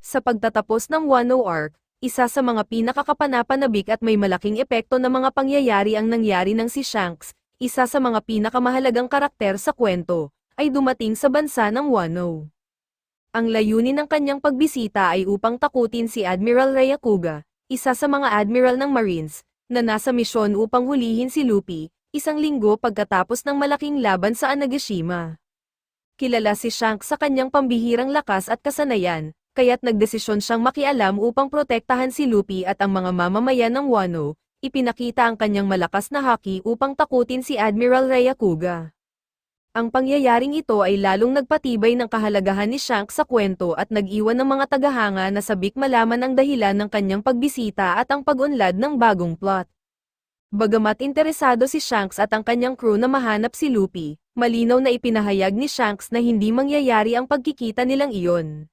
Sa pagtatapos ng Wano Arc, isa sa mga pinakakapanapanabik at may malaking epekto na mga pangyayari ang nangyari ng si Shanks, isa sa mga pinakamahalagang karakter sa kwento, ay dumating sa bansa ng Wano. Ang layunin ng kanyang pagbisita ay upang takutin si Admiral Ryakuga, isa sa mga admiral ng Marines, na nasa misyon upang hulihin si Luffy, isang linggo pagkatapos ng malaking laban sa Anagashima. Kilala si Shanks sa kanyang pambihirang lakas at kasanayan, kaya't nagdesisyon siyang makialam upang protektahan si Luffy at ang mga mamamayan ng Wano, ipinakita ang kanyang malakas na haki upang takutin si Admiral Ryakuga. Ang pangyayaring ito ay lalong nagpatibay ng kahalagahan ni Shanks sa kwento at nag-iwan ng mga tagahanga na sabik malaman ang dahilan ng kanyang pagbisita at ang pag-unlad ng bagong plot. Bagamat interesado si Shanks at ang kanyang crew na mahanap si Luffy, malinaw na ipinahayag ni Shanks na hindi mangyayari ang pagkikita nilang iyon.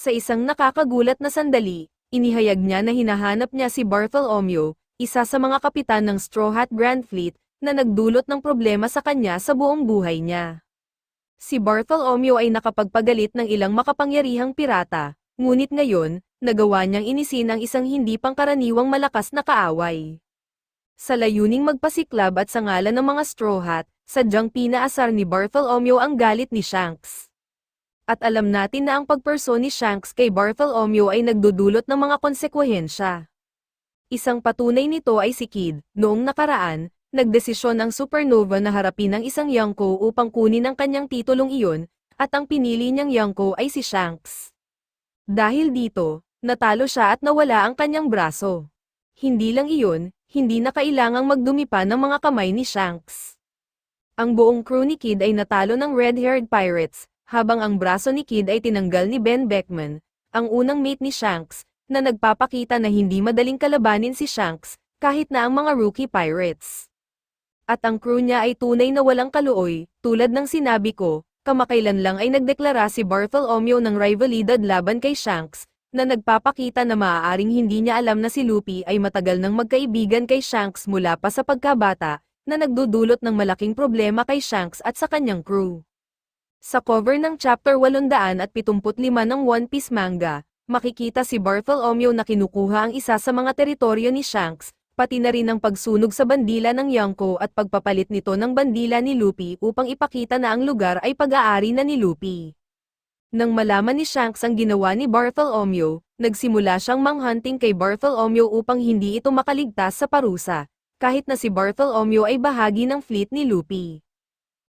Sa isang nakakagulat na sandali, inihayag niya na hinahanap niya si Bartholomew, isa sa mga kapitan ng Straw Hat Grand Fleet, na nagdulot ng problema sa kanya sa buong buhay niya. Si Bartholomew ay nakapagpagalit ng ilang makapangyarihang pirata, ngunit ngayon, nagawa niyang inisin ang isang hindi pangkaraniwang malakas na kaaway. Sa layuning magpasiklab at sa ngalan ng mga Straw Hat, sadyang pinaasar ni Bartholomew ang galit ni Shanks at alam natin na ang pagperso ni Shanks kay Bartholomew ay nagdudulot ng mga konsekwensya. Isang patunay nito ay si Kid, noong nakaraan, nagdesisyon ang Supernova na harapin ang isang Yonko upang kunin ang kanyang titulong iyon, at ang pinili niyang Yonko ay si Shanks. Dahil dito, natalo siya at nawala ang kanyang braso. Hindi lang iyon, hindi na kailangang magdumi pa ng mga kamay ni Shanks. Ang buong crew ni Kid ay natalo ng red-haired pirates, habang ang braso ni Kid ay tinanggal ni Ben Beckman, ang unang mate ni Shanks, na nagpapakita na hindi madaling kalabanin si Shanks, kahit na ang mga rookie pirates. At ang crew niya ay tunay na walang kaluoy, tulad ng sinabi ko, kamakailan lang ay nagdeklara si Bartholomew ng rivalidad laban kay Shanks, na nagpapakita na maaaring hindi niya alam na si Luffy ay matagal nang magkaibigan kay Shanks mula pa sa pagkabata, na nagdudulot ng malaking problema kay Shanks at sa kanyang crew. Sa cover ng chapter 875 ng One Piece manga, makikita si Bartholomew na kinukuha ang isa sa mga teritoryo ni Shanks, pati na rin ang pagsunog sa bandila ng Yonko at pagpapalit nito ng bandila ni Luffy upang ipakita na ang lugar ay pag-aari na ni Luffy. Nang malaman ni Shanks ang ginawa ni Bartholomew, nagsimula siyang manghunting kay Bartholomew upang hindi ito makaligtas sa parusa, kahit na si Bartholomew ay bahagi ng fleet ni Luffy.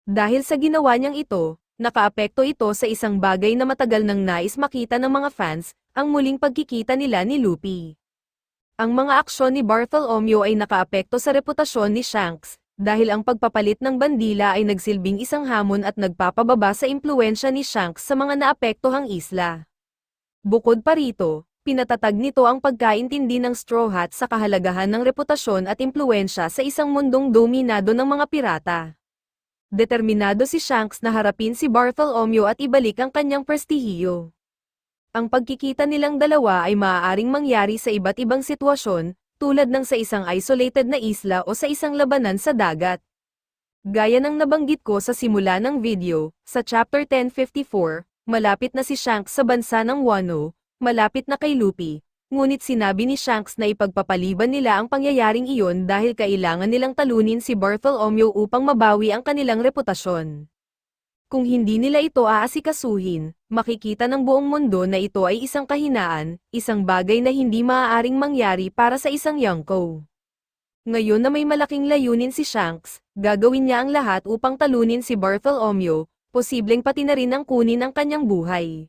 Dahil sa ginawa niyang ito, nakaapekto ito sa isang bagay na matagal nang nais makita ng mga fans, ang muling pagkikita nila ni Luffy. Ang mga aksyon ni Bartholomew ay nakaapekto sa reputasyon ni Shanks, dahil ang pagpapalit ng bandila ay nagsilbing isang hamon at nagpapababa sa impluensya ni Shanks sa mga naapektohang isla. Bukod pa rito, pinatatag nito ang pagkaintindi ng Straw Hat sa kahalagahan ng reputasyon at impluensya sa isang mundong dominado ng mga pirata. Determinado si Shanks na harapin si Bartholomew at ibalik ang kanyang prestihiyo. Ang pagkikita nilang dalawa ay maaaring mangyari sa iba't ibang sitwasyon, tulad ng sa isang isolated na isla o sa isang labanan sa dagat. Gaya ng nabanggit ko sa simula ng video, sa chapter 1054, malapit na si Shanks sa bansa ng Wano, malapit na kay Luffy, ngunit sinabi ni Shanks na ipagpapaliban nila ang pangyayaring iyon dahil kailangan nilang talunin si Bartholomew upang mabawi ang kanilang reputasyon. Kung hindi nila ito aasikasuhin, makikita ng buong mundo na ito ay isang kahinaan, isang bagay na hindi maaaring mangyari para sa isang Yonko. Ngayon na may malaking layunin si Shanks, gagawin niya ang lahat upang talunin si Bartholomew, posibleng pati na rin ang kunin ang kanyang buhay.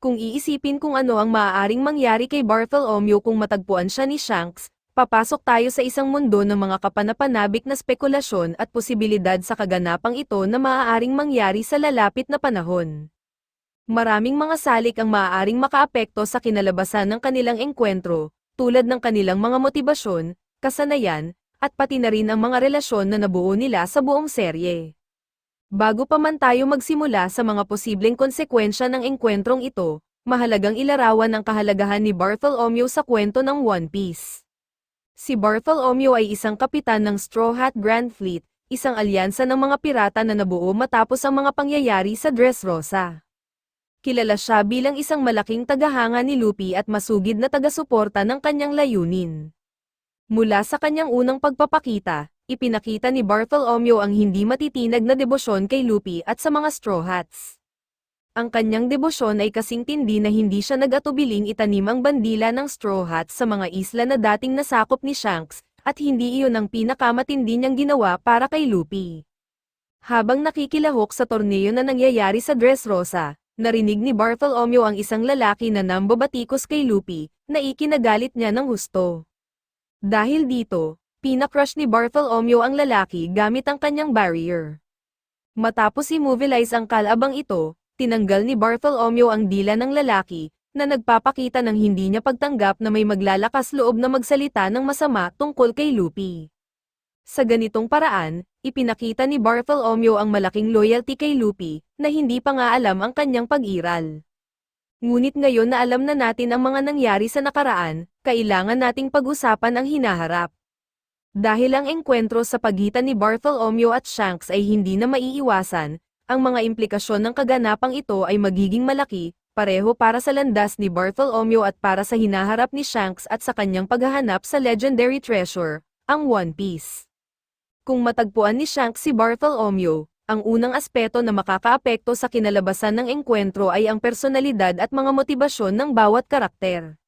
Kung iisipin kung ano ang maaaring mangyari kay Bartholomew kung matagpuan siya ni Shanks, papasok tayo sa isang mundo ng mga kapanapanabik na spekulasyon at posibilidad sa kaganapang ito na maaaring mangyari sa lalapit na panahon. Maraming mga salik ang maaaring makaapekto sa kinalabasan ng kanilang engkwentro, tulad ng kanilang mga motibasyon, kasanayan, at pati na rin ang mga relasyon na nabuo nila sa buong serye. Bago pa man tayo magsimula sa mga posibleng konsekwensya ng engkwentrong ito, mahalagang ilarawan ang kahalagahan ni Bartholomew sa kwento ng One Piece. Si Bartholomew ay isang kapitan ng Straw Hat Grand Fleet, isang alyansa ng mga pirata na nabuo matapos ang mga pangyayari sa Dressrosa. kilala siya bilang isang malaking tagahanga ni Luffy at masugid na taga-suporta ng kanyang layunin. Mula sa kanyang unang pagpapakita, ipinakita ni Bartholomew ang hindi matitinag na debosyon kay Luffy at sa mga Straw Hats. Ang kanyang debosyon ay kasing tindi na hindi siya nag-atubiling itanim ang bandila ng Straw Hats sa mga isla na dating nasakop ni Shanks, at hindi iyon ang pinakamatindi niyang ginawa para kay Luffy. Habang nakikilahok sa torneo na nangyayari sa Dressrosa, narinig ni Bartholomew ang isang lalaki na nambabatikos kay Luffy, na ikinagalit niya ng husto. Dahil dito, pinakrush ni Bartholomew ang lalaki gamit ang kanyang barrier. Matapos immobilize ang kalabang ito, tinanggal ni Bartholomew ang dila ng lalaki, na nagpapakita ng hindi niya pagtanggap na may maglalakas loob na magsalita ng masama tungkol kay Luffy. Sa ganitong paraan, ipinakita ni Bartholomew ang malaking loyalty kay Luffy, na hindi pa nga alam ang kanyang pag-iral. Ngunit ngayon na alam na natin ang mga nangyari sa nakaraan, kailangan nating pag-usapan ang hinaharap. Dahil ang engkwentro sa pagitan ni Bartholomew at Shanks ay hindi na maiiwasan, ang mga implikasyon ng kaganapang ito ay magiging malaki, pareho para sa landas ni Bartholomew at para sa hinaharap ni Shanks at sa kanyang paghahanap sa legendary treasure, ang One Piece. Kung matagpuan ni Shanks si Bartholomew, ang unang aspeto na makakaapekto sa kinalabasan ng engkwentro ay ang personalidad at mga motibasyon ng bawat karakter.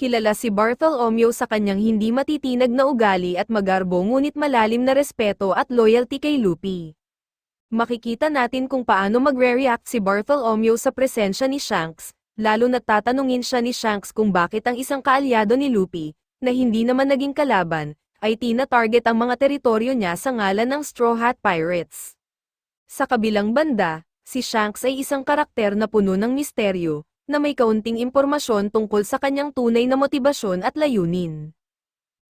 Kilala si Bartholomew sa kanyang hindi matitinag na ugali at magarbo ngunit malalim na respeto at loyalty kay Luffy. Makikita natin kung paano magre-react si Bartholomew sa presensya ni Shanks, lalo na tatanungin siya ni Shanks kung bakit ang isang kaalyado ni Luffy, na hindi naman naging kalaban, ay tina-target ang mga teritoryo niya sa ngalan ng Straw Hat Pirates. Sa kabilang banda, si Shanks ay isang karakter na puno ng misteryo, na may kaunting impormasyon tungkol sa kanyang tunay na motibasyon at layunin.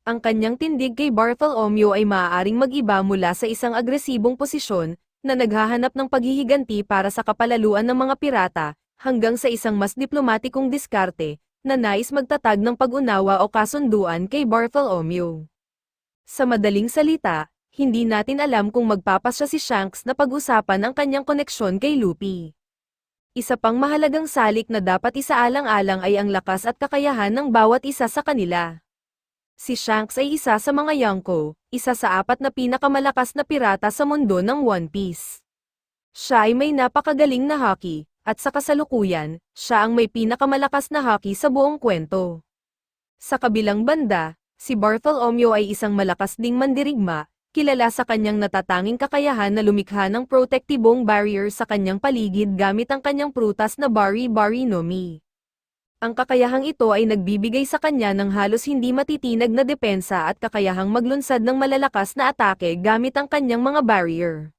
Ang kanyang tindig kay Bartholomew ay maaaring mag-iba mula sa isang agresibong posisyon, na naghahanap ng paghihiganti para sa kapalaluan ng mga pirata, hanggang sa isang mas diplomatikong diskarte, na nais magtatag ng pag-unawa o kasunduan kay Bartholomew. Sa madaling salita, hindi natin alam kung magpapasya si Shanks na pag-usapan ang kanyang koneksyon kay Luffy. Isa pang mahalagang salik na dapat isaalang-alang ay ang lakas at kakayahan ng bawat isa sa kanila. Si Shanks ay isa sa mga Yonko, isa sa apat na pinakamalakas na pirata sa mundo ng One Piece. Siya ay may napakagaling na hockey, at sa kasalukuyan, siya ang may pinakamalakas na hockey sa buong kwento. Sa kabilang banda, si Bartholomew ay isang malakas ding mandirigma, kilala sa kanyang natatanging kakayahan na lumikha ng protektibong barrier sa kanyang paligid gamit ang kanyang prutas na Bari Bari no Mi. Ang kakayahang ito ay nagbibigay sa kanya ng halos hindi matitinag na depensa at kakayahang maglunsad ng malalakas na atake gamit ang kanyang mga barrier.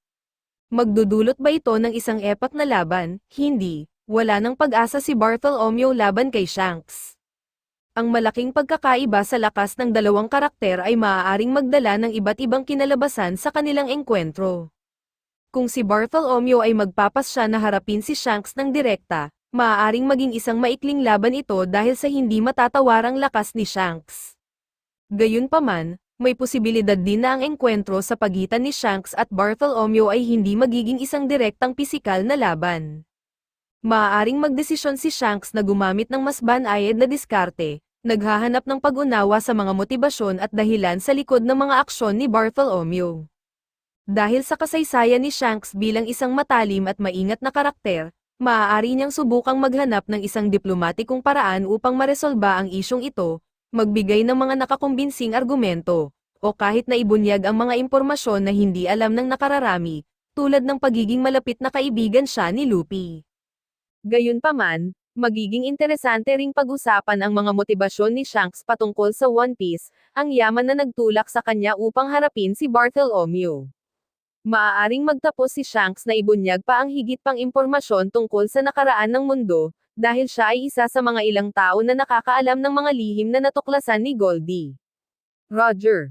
Magdudulot ba ito ng isang epak na laban? Hindi. Wala ng pag-asa si Bartholomew laban kay Shanks. Ang malaking pagkakaiba sa lakas ng dalawang karakter ay maaaring magdala ng iba't ibang kinalabasan sa kanilang engkwentro. Kung si Bartholomew ay magpapasya na harapin si Shanks ng direkta, maaaring maging isang maikling laban ito dahil sa hindi matatawarang lakas ni Shanks. Gayunpaman, may posibilidad din na ang engkwentro sa pagitan ni Shanks at Bartholomew ay hindi magiging isang direktang pisikal na laban. Maaaring magdesisyon si Shanks na gumamit ng mas banayad na diskarte, naghahanap ng pag-unawa sa mga motibasyon at dahilan sa likod ng mga aksyon ni Bartholomew. Dahil sa kasaysayan ni Shanks bilang isang matalim at maingat na karakter, maaari niyang subukang maghanap ng isang diplomatikong paraan upang maresolba ang isyong ito, magbigay ng mga nakakumbinsing argumento, o kahit na ibunyag ang mga impormasyon na hindi alam ng nakararami, tulad ng pagiging malapit na kaibigan siya ni Luffy. Gayunpaman, magiging interesante ring pag-usapan ang mga motibasyon ni Shanks patungkol sa One Piece, ang yaman na nagtulak sa kanya upang harapin si Bartholomew. Maaaring magtapos si Shanks na ibunyag pa ang higit pang impormasyon tungkol sa nakaraan ng mundo, dahil siya ay isa sa mga ilang tao na nakakaalam ng mga lihim na natuklasan ni Goldie. Roger